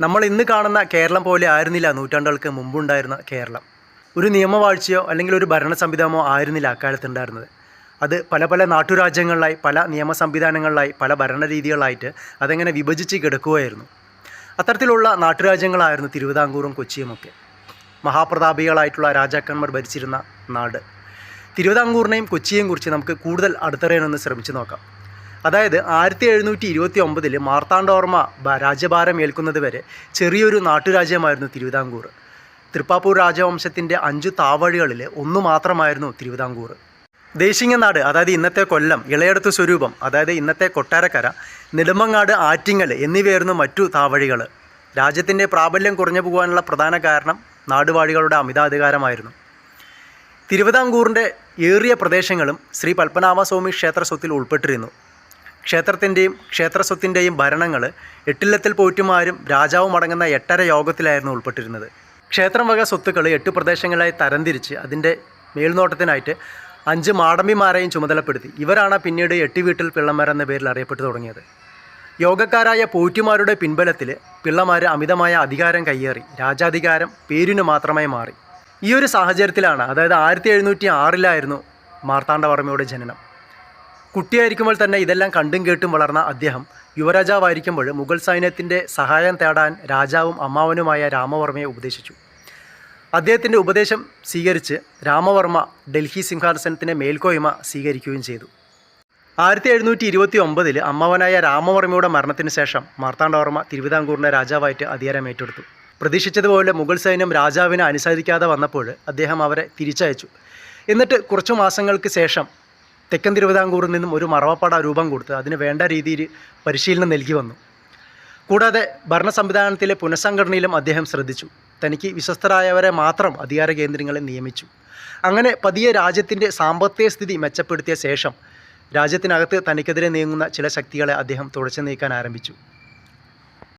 നമ്മൾ ഇന്ന് കാണുന്ന കേരളം പോലെ ആയിരുന്നില്ല. നൂറ്റാണ്ടുകൾക്ക് മുമ്പുണ്ടായിരുന്ന കേരളം. ഒരു നിയമവാഴ്ചയോ അല്ലെങ്കിൽ ഒരു ഭരണ സംവിധാനമോ ആയിരുന്നില്ല അക്കാലത്ത് ഉണ്ടായിരുന്നത് അത് പല പല നാട്ടുരാജ്യങ്ങളിലായി പല നിയമ സംവിധാനങ്ങളിലായി പല ഭരണരീതികളായിട്ട് അതങ്ങനെ വിഭജിച്ച് കിടക്കുകയായിരുന്നു. അത്തരത്തിലുള്ള നാട്ടുരാജ്യങ്ങളായിരുന്നു തിരുവിതാംകൂറും കൊച്ചിയുമൊക്കെ മഹാപ്രതാപികളായിട്ടുള്ള രാജാക്കന്മാർ ഭരിച്ചിരുന്ന നാട്. തിരുവിതാംകൂറിനെയും കൊച്ചിയെയും കുറിച്ച് നമുക്ക് കൂടുതൽ അടുത്തറിയാനൊന്ന് ശ്രമിച്ചു നോക്കാം. അതായത് ആയിരത്തി എഴുന്നൂറ്റി ഇരുപത്തി ഒമ്പതിൽ മാർത്താണ്ഡവർമ്മ രാജ്യഭാരം ഏൽക്കുന്നത് വരെ ചെറിയൊരു നാട്ടുരാജ്യമായിരുന്നു തിരുവിതാംകൂർ തൃപ്പാപ്പൂർ രാജവംശത്തിന്റെ അഞ്ചു താവഴികളിൽ ഒന്നു മാത്രമായിരുന്നു തിരുവിതാംകൂർ ദേശിങ്ങനാട് അതായത് ഇന്നത്തെ കൊല്ലം ഇളയടത്ത് സ്വരൂപം അതായത് ഇന്നത്തെ കൊട്ടാരക്കര നെടുമങ്ങാട് ആറ്റിങ്ങൽ എന്നിവയായിരുന്നു മറ്റു താവഴികൾ രാജ്യത്തിന്റെ പ്രാബല്യം കുറഞ്ഞു പോകാനുള്ള പ്രധാന കാരണം നാടുവാഴികളുടെ അമിതാധികാരമായിരുന്നു. തിരുവിതാംകൂറിന്റെ ഏറിയ പ്രദേശങ്ങളും ശ്രീ പത്മനാഭസ്വാമി ക്ഷേത്ര സ്വത്തിൽ ഉൾപ്പെട്ടിരുന്നു. ക്ഷേത്രത്തിന്റെയും ക്ഷേത്രസ്വത്തിന്റെയും ഭരണങ്ങൾ എട്ടില്ലത്തിൽ പോറ്റുമാരും രാജാവും അടങ്ങുന്ന എട്ടര യോഗത്തിലായിരുന്നു ഉൾപ്പെട്ടിരുന്നത്. ക്ഷേത്രം വക സ്വത്തുക്കൾ എട്ട് പ്രദേശങ്ങളായി തരംതിരിച്ച് അതിന്റെ മേൽനോട്ടത്തിനായിട്ട് അഞ്ച് മാടമ്പിമാരെയും ചുമതലപ്പെടുത്തി. ഇവരാണ് പിന്നീട് എട്ട് വീട്ടിൽ പിള്ളമാർ എന്ന പേരിൽ അറിയപ്പെട്ടു തുടങ്ങിയത്. യോഗക്കാരായ പോറ്റുമാരുടെ പിൻബലത്തിൽ പിള്ളമാർ അമിതമായ അധികാരം കയ്യേറി. രാജാധികാരം പേരിന് മാത്രമായി മാറി. ഈ ഒരു സാഹചര്യത്തിലാണ് അതായത് ആയിരത്തി എഴുന്നൂറ്റി ആറിലായിരുന്നു മാർത്താണ്ഡവർമ്മയുടെ ജനനം. കുട്ടിയായിരിക്കുമ്പോൾ തന്നെ ഇതെല്ലാം കണ്ടും കേട്ടും വളർന്ന അദ്ദേഹം യുവരാജാവായിരിക്കുമ്പോൾ മുഗൾ സൈന്യത്തിന്റെ സഹായം തേടാൻ രാജാവും അമ്മാവനുമായ രാമവർമ്മയെ ഉപദേശിച്ചു. അദ്ദേഹത്തിന്റെ ഉപദേശം സ്വീകരിച്ച് രാമവർമ്മ ഡൽഹി സിംഹാസനത്തിന്റെ മേൽക്കോയ്മ സ്വീകരിക്കുകയും ചെയ്തു. ആയിരത്തി എഴുന്നൂറ്റി ഇരുപത്തി ഒമ്പതിൽ അമ്മാവനായ രാമവർമ്മയുടെ മരണത്തിന് ശേഷം മാർത്താണ്ഡവർമ്മ തിരുവിതാംകൂറിന്റെ രാജാവായിട്ട് അധികാരം ഏറ്റെടുത്തു. പ്രതീക്ഷിച്ചതുപോലെ മുഗൾ സൈന്യം രാജാവിനെ അനുസരിക്കാതെ വന്നപ്പോൾ അദ്ദേഹം അവരെ തിരിച്ചയച്ചു. എന്നിട്ട് കുറച്ചു മാസങ്ങൾക്ക് ശേഷം തെക്കൻ തിരുവിതാംകൂറിൽ നിന്നും ഒരു മറവപ്പാട രൂപം കൊടുത്ത് അതിന് വേണ്ട രീതിയിൽ പരിശീലനം നൽകി വന്നു. കൂടാതെ ഭരണ സംവിധാനത്തിലെ പുനഃസംഘടനയിലും അദ്ദേഹം ശ്രദ്ധിച്ചു. തനിക്ക് വിശ്വസ്തരായവരെ മാത്രം അധികാര കേന്ദ്രങ്ങളിൽ നിയമിച്ചു. അങ്ങനെ പതിയെ രാജ്യത്തിന്റെ സാമ്പത്തിക സ്ഥിതി മെച്ചപ്പെടുത്തിയ ശേഷം രാജ്യത്തിനകത്ത് തനിക്കെതിരെ നീങ്ങുന്ന ചില ശക്തികളെ അദ്ദേഹം തുടച്ചു നീക്കാൻ ആരംഭിച്ചു.